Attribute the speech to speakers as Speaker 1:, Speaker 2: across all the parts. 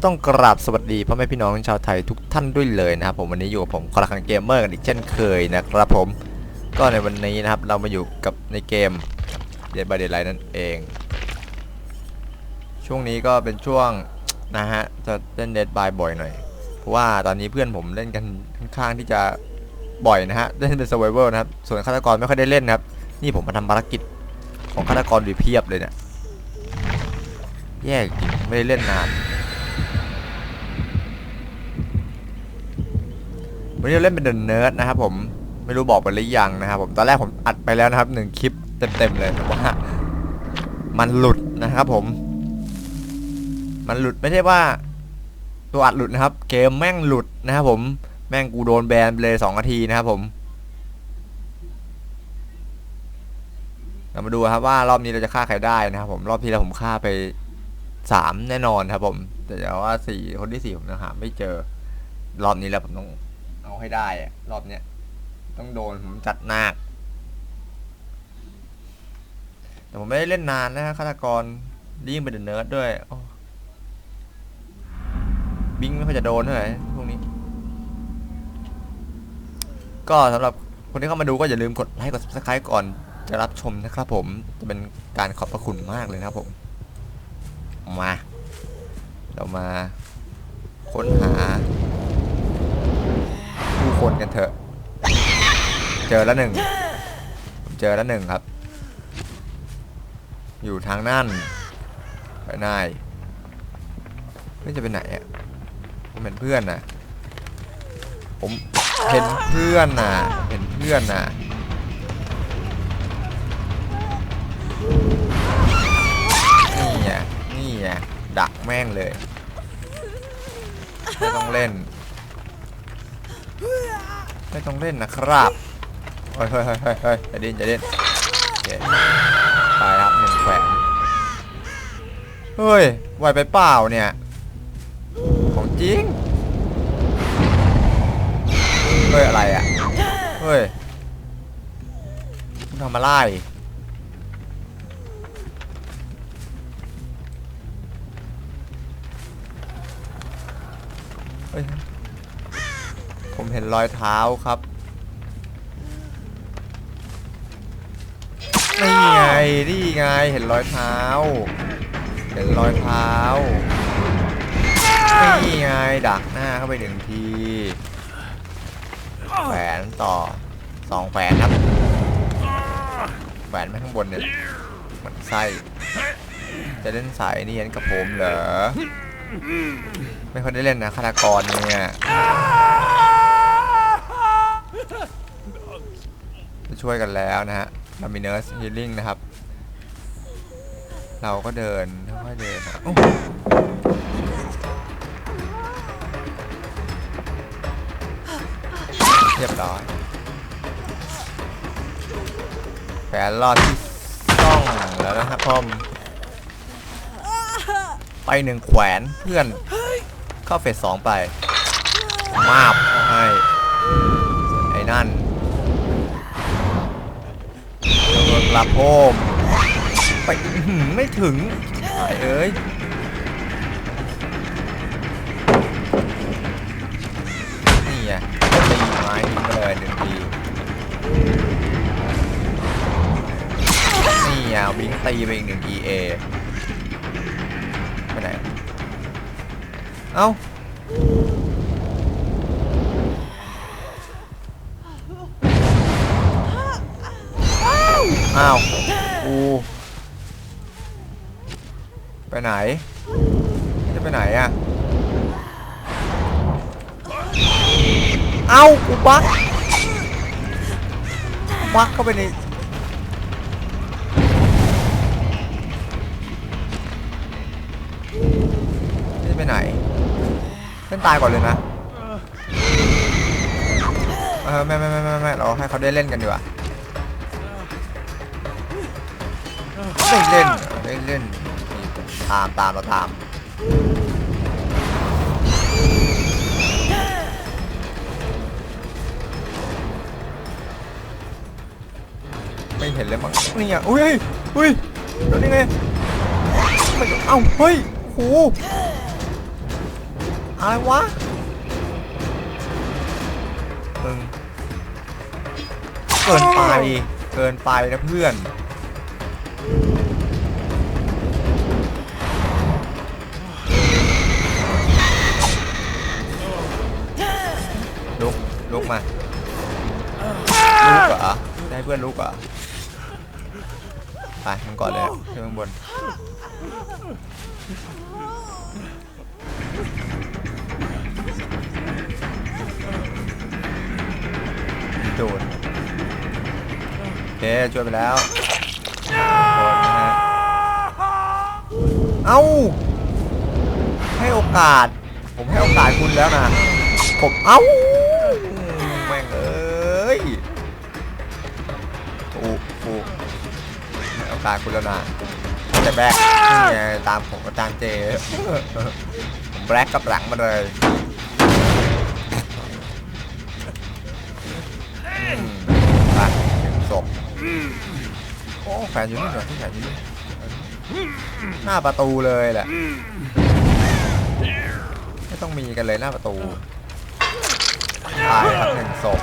Speaker 1: ก็ต้องกราบสวัสดีพ่อแม่พี่น้องชาวไทยทุกท่านด้วยเลยนะครับผมวันนี้อยู่กับผมคอร์คังเกมเมอร์กันอีกเช่นเคยนะครับผมก็ในวันนี้นะครับเรามาอยู่กับในเกมเด d บ y เด y l i g h t นั่นเอง ช่วงนี้ก็เป็นช่วงนะฮะจะเล่นเด d บ y บ่อยหน่อย เพราะว่าตอนนี้เพื่อนผมเล่นกันค่อนข้างที่จะบ่อยนะฮะเล่นเป็น survival นะครับส่วนฆาตกรไม่ค่อยได้เล่นนะครับ นี่ผมมาทำภารกิจของฆาตกรวีเพียบเลยเนี่ยแย่จริงไม่ได้เล่นนาน วันนี้เราเล่นเป็นเด e นเนิร์ดนะครับผมไม่รู้บอกไปหรือยังนะครับผมตอนแรกผมอัดไปแล้วนะครับหนึ่งคลิปเต็มๆเลยแต่ว่า มันหลุดนะครับผม มันหลุดไม่ใช่ว่า ตัวอัดหลุดนะครับ เกมแม่งหลุดนะครับผมแม่งกูโดนแบนไปเลยสองนาทีนะครับผมเรามาดูครับว่ารอบนี้เราจะฆ่าใครได้นะครับผมรอบที่แล้วผมฆ่าไปสามแน่นอนครับผม แต่วว่าสี่คนที่สี่ผมยังหาไม่เจอรอบนี้แล้วผมต้อง เอาให้ได้อะรอบเนี้ยต้องโดนผมจัดหนักแต่ผมไม่ได้เล่นนานนะฮะฆาตกรยิ่งเป็นเดอะเนิร์ดด้วยบิงไม่ค่อยจะโดนเท่าไหร่พวกนี้ ก็สำหรับคนที่เข้ามาดูก็อย่าลืมกดไลค์กด subscribe ก่อนจะรับชมนะครับผมจะเป็นการขอบพระคุณมากเลยนะครับผม มา เรามาค้นหา ผู้คนกันเถอะ เจอแล้วหนึ่งเจอแล้วหนึ่งครับ อยู่ทางนั่นไปนายไม่จะไปไหนอะผมเห็นเพื่อนนะผมเห็นเพื่อนนะเห็นเพื่อนนะนี่ไงนี่ไงดักแม่งเลยไม่ต้องเล่น ไม่ต้องเล่นนะครับเฮ้ยเฮ้ยเฮ้ยเฮ้ยเฮ้ยอย่าดิ้นอย่าดิ้นโอเคไปครับหนึ่งแขวนเฮ้ยไหวไปเปล่าเนี่ย ของจริง เฮ้ยอะไรอะ เฮ้ยคุณทำอะไร เห็นรอยเท้าครับนี่ไงนี่ไงเห็นรอยเท้า เห็นรอยเท้านี่ไงดักหน้าเข้าไปหนึ่งทีแขวนต่อสองแขวนครับแขวนไม่ข้างบนเนี่ยเหมันไส้จะเล่นสายเนียนกับผมเหรอไม่ค่อยได้เล่นนะฆาตกรเนี่ย ช่วยกันแล้วนะฮะเรามีเนิร์สฮีลิ่งนะครับ เราก็เดินค่อยๆเดินนะเรียบร้อยแผนรอดที่ต้องแล้วนะครับพ่อมไปหนึ่งแขวนเพื่อนเข้าเฟสสองไป มาบให้ไอ้นั่น โดนกระโพมไปหือไม่ถึงเอ้ยนี่ไงตีไม้ทิ้งไปเลยหนึ่งทีนี่อะบิงตีไปอีกหนึ่ง EA ไปไหนเอ้า อ้าวกูไปไหน จะไปไหนอะเอ้ากูบักบักเข้าไปในจะไปไหนเล่นตายก่อนเลยนะ เออไม่ไม่ไม่ไม่ไม่เราให้เขาได้เล่นกันดีกว่า เล่นเล่นนี่ตามตามเราตามไม่เห็นเลยมั้งนี่อะอุ้ยอุ้ยแล้วนี่ไงไม่เอ้าเฮ้ยโหอะไรวะมึงเกินไปเกินไปนะเพื่อน มาลุกเหรอได้เพื่อนลุกเหรอไปมึงก่อนเลยขึ้นข้างบนโดนโอเคช่วยไปแล้วโดนนะฮะเอ้าให้โอกาส ผมให้โอกาสคุณแล้วนะผมเอ้าาคุณแล้วนะแต่แบกนี่ไงตามผมอาจารย์เจผมแบล็กกับหลังมาเลยอืมไปถึงศพโอ้แฟนอยู่นี่เหรอที่แฟนอยู่นี่หน้าประตูเลยแหละไม่ต้องมีกันเลยหน้าประตูตายครับหนึ่งศพ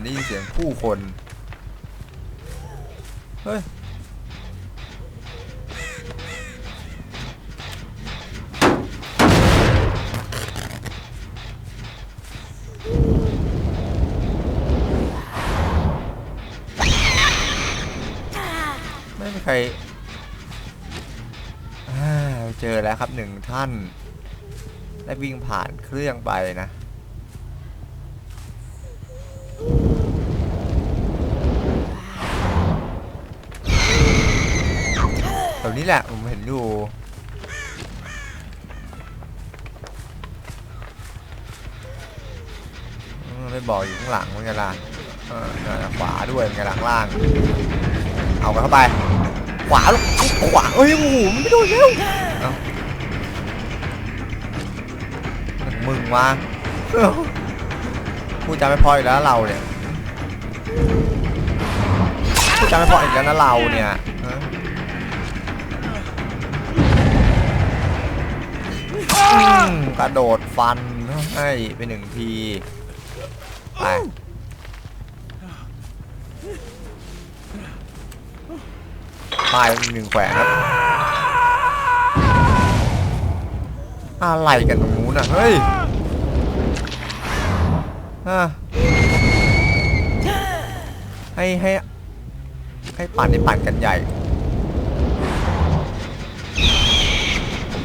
Speaker 1: อกี้เหมือนได้ยินเสียงผู้คน เฮ้ย ไม่มีใครเจอแล้วครับหนึ่งท่าน ได้วิ่งผ่านเครื่องไปนะ นี้แหละ ผมเห็นอยู่ ไม่บอกอยู่ข้างหลังเหมือนกันล่ะเออนั่นน่ะขวาด้วยเหมือนกันหลังล่าง เอากันเข้าไป ขวาลูกขวาเอ้ยโอ้โหมันไม่โดนแล้วมึงวะเอ้าพูดจาไม่พออีกแล้วเราเนี่ยพูดจาไม่พออีกแล้วนะเราเนี่ย กระโดดฟันให้ไปหนึ่งที ไปป้ายหนึ่งแขวนครับ อะไรกันตรงนู้นอะ เฮ้ยอะให้ให้ให้ปั่นให้ปั่นกันใหญ่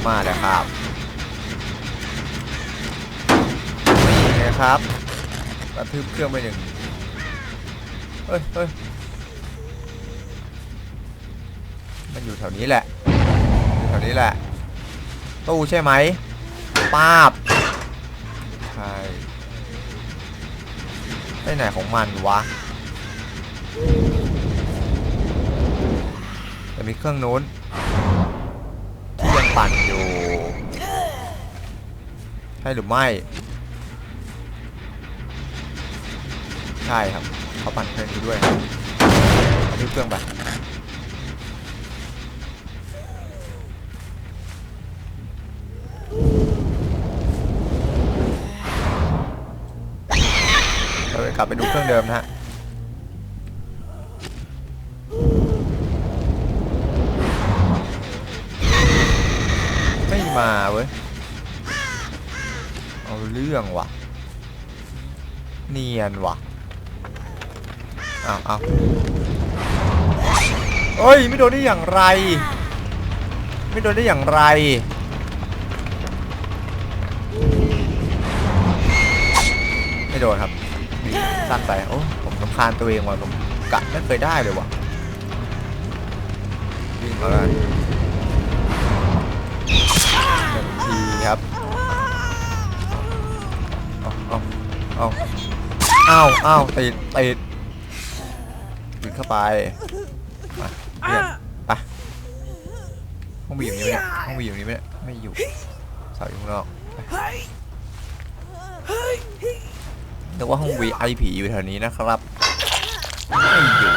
Speaker 1: มาแล้วครับ ครับกระทืบเครื่องไปหนึ่งเฮ้ยเฮ้ยมันอยู่แถวนี้แหละอยู่แถวนี้แหละ ตู้ใช่ไหมป้าบใช่ไปไหนของมันวะแต่มีเครื่องนู้นที่ยังปั่นอยู่ ใช่หรือไม่ ใช่ครับเขาปั่นเครื่องนี้ด้วยเอาที่เครื่องไปเราจะกลับไปดูเครื่องเดิมนะฮะไม่มาเว้ย เอาเรื่องว่ะ เนียนว่ะ อ้าวอ้าวเอ้ย ไม่โดนได้อย่างไร ไม่โดนได้อย่างไร ไม่โดนครับสั้นไปโอ้ผมสำคาญตัวเองว่ะผมกะไม่เคยได้เลยว่ะวิ่งมาแล้วหนึ่งทีครับโอ้โหเอาเอาเอาติดติดติด เข้าไปมาเพื่อนไปห้องบีอยู่นี่ไหมเนี่ยห้องบีอยู่นี่ไหมเนี่ยไม่อยู่เสาอยู่ข้างนอกไปนึกว่าห้อง VIP อยู่แถวนี้นะครับไม่อยู่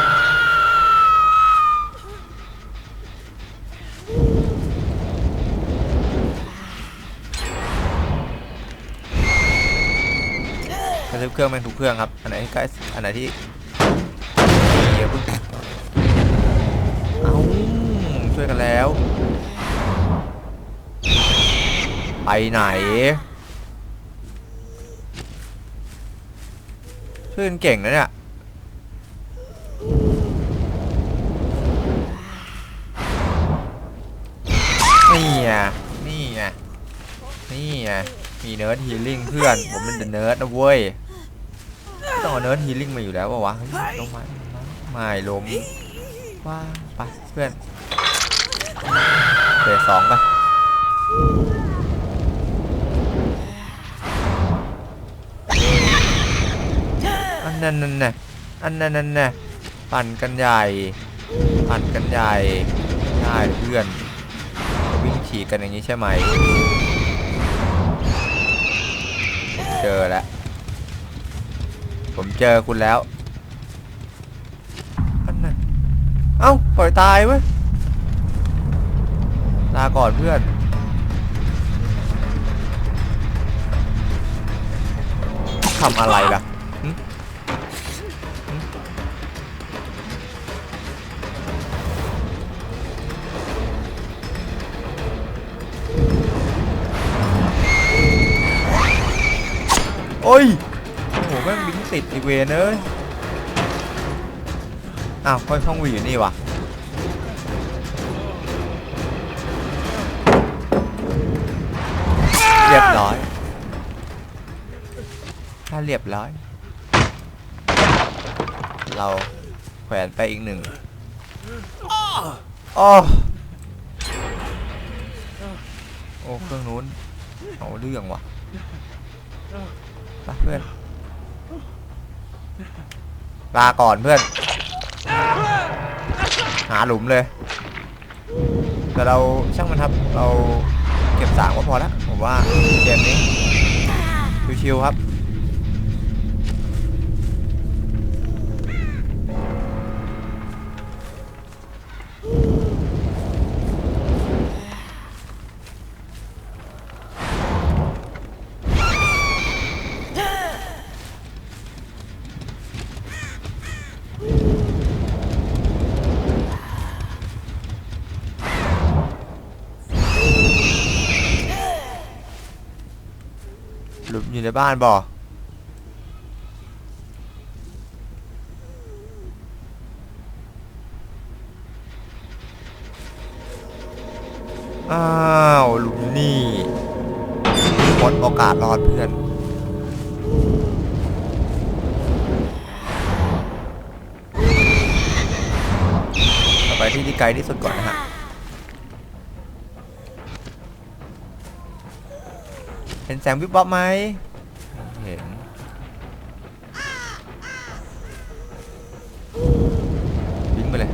Speaker 1: กระทืบเครื่องแม่งทุกเครื่องครับ อันไหนที่ใกล้อันไหนที่ เดี๋ยวเพิ่งเอาช่วยกันแล้ว ไปไหน ช่วยกันเก่งนะเนี่ยนี่ไงนี่ไงนี่ไงมีเนิร์ดฮีลิ่งเพื่อน ผมเป็นเนิร์ดนะเว้ย ต้องเอาเนิร์ดฮีลิ่งมาอยู่แล้วปะวะเฮ้ยลงมา ไม่ล้มว้าไปเพื่อนเบสสองไปอันนั้นนั่นน่ะอันนั้นนั่นน่ะปั่นกันใหญ่ปั่นกันใหญ่ได้เพื่อน วิ่งฉีกกันอย่างนี้ใช่ไหม เจอแล้วผมเจอคุณแล้วอันนั้น เอ้าปล่อยตายเว้ยลาก่อนเพื่อน ทำอะไรล่ะโอ้ย โอ้โหแม่งบิงติดอีเวนเอ้ย อ้าวค่อยห้องวีอยู่นี่วะเรียบร้อย ถ้าเรียบร้อย เราแขวนไปอีกหนึ่งอ้อโอ้เครื่องนู้นเอาเรื่องว่ะไปเพื่อนลาก่อนเพื่อน หาหลุมเลย แต่เราช่างมันครับ เราเก็บสามก็พอแล้วผมว่าเกมนี้ชิวๆครับ หลุมอยู่ในบ้านบ่อ้าวหลุมนี่หมดโอกาสรอดเพื่อนไปที่ที่ไกลที่สุดก่อนนะฮะ เห็นแสงวิบวับไหมเห็นวิ่งไปเลย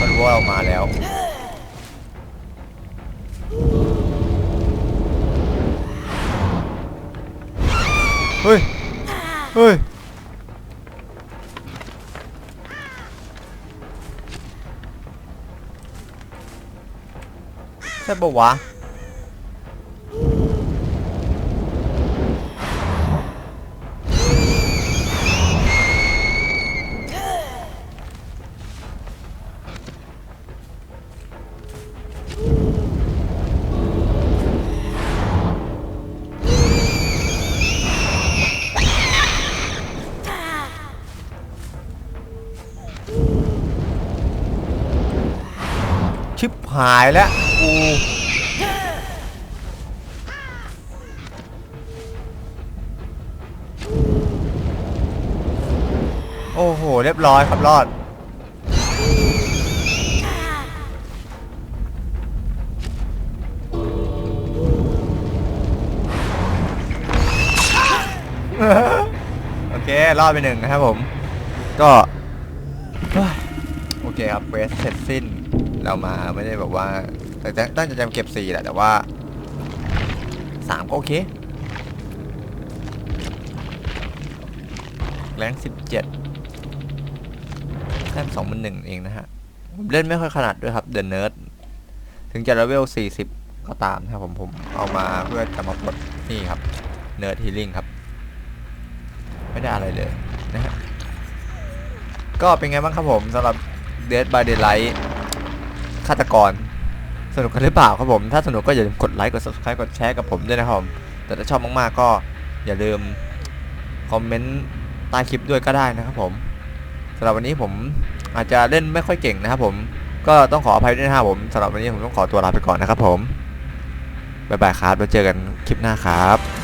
Speaker 1: มันรู้ว่าเรามาแล้วเฮ้ยเฮ้ยใช่ปะวะ หายแล้วกูโอ้โห เรียบร้อยครับรอด โอเค รอดไปหนึ่งนะครับผม ก็ โอเคครับเวสเสร็จสิ้น เรามาไม่ได้แบบว่า แต่ตั้งใจจะเก็บสี่แหละแต่ว่าสามก็โอเค แรงสิบเจ็ดแค่สองมันหนึ่งเองนะฮะผมเล่นไม่ค่อยขนาดด้วยครับ The Nerd ถึงจะเลเวล40ก็ตามนะครับผมผมเอามาเพื่อจะมาปลดนี่ครับ Nerd Healing ครับ ไม่ได้อะไรเลยนะฮะก็เป็นไงบ้างครับผมสำหรับ Dead by Daylight ฆาตกร สนุกกันหรือเปล่าครับผม ถ้าสนุกก็อย่าลืมกดไลค์ กด subscribe กดแชร์กับผมด้วยนะครับผม แต่ถ้าชอบมากๆก็อย่าลืมคอมเมนต์ใต้คลิปด้วยก็ได้นะครับผมสำหรับวันนี้ผมอาจจะเล่นไม่ค่อยเก่งนะครับผม ก็ต้องขออภัยด้วยนะครับผมสำหรับวันนี้ผมต้องขอตัวลาไปก่อนนะครับผมบ๊ายบายครับแล้วเจอกันคลิปหน้าครับ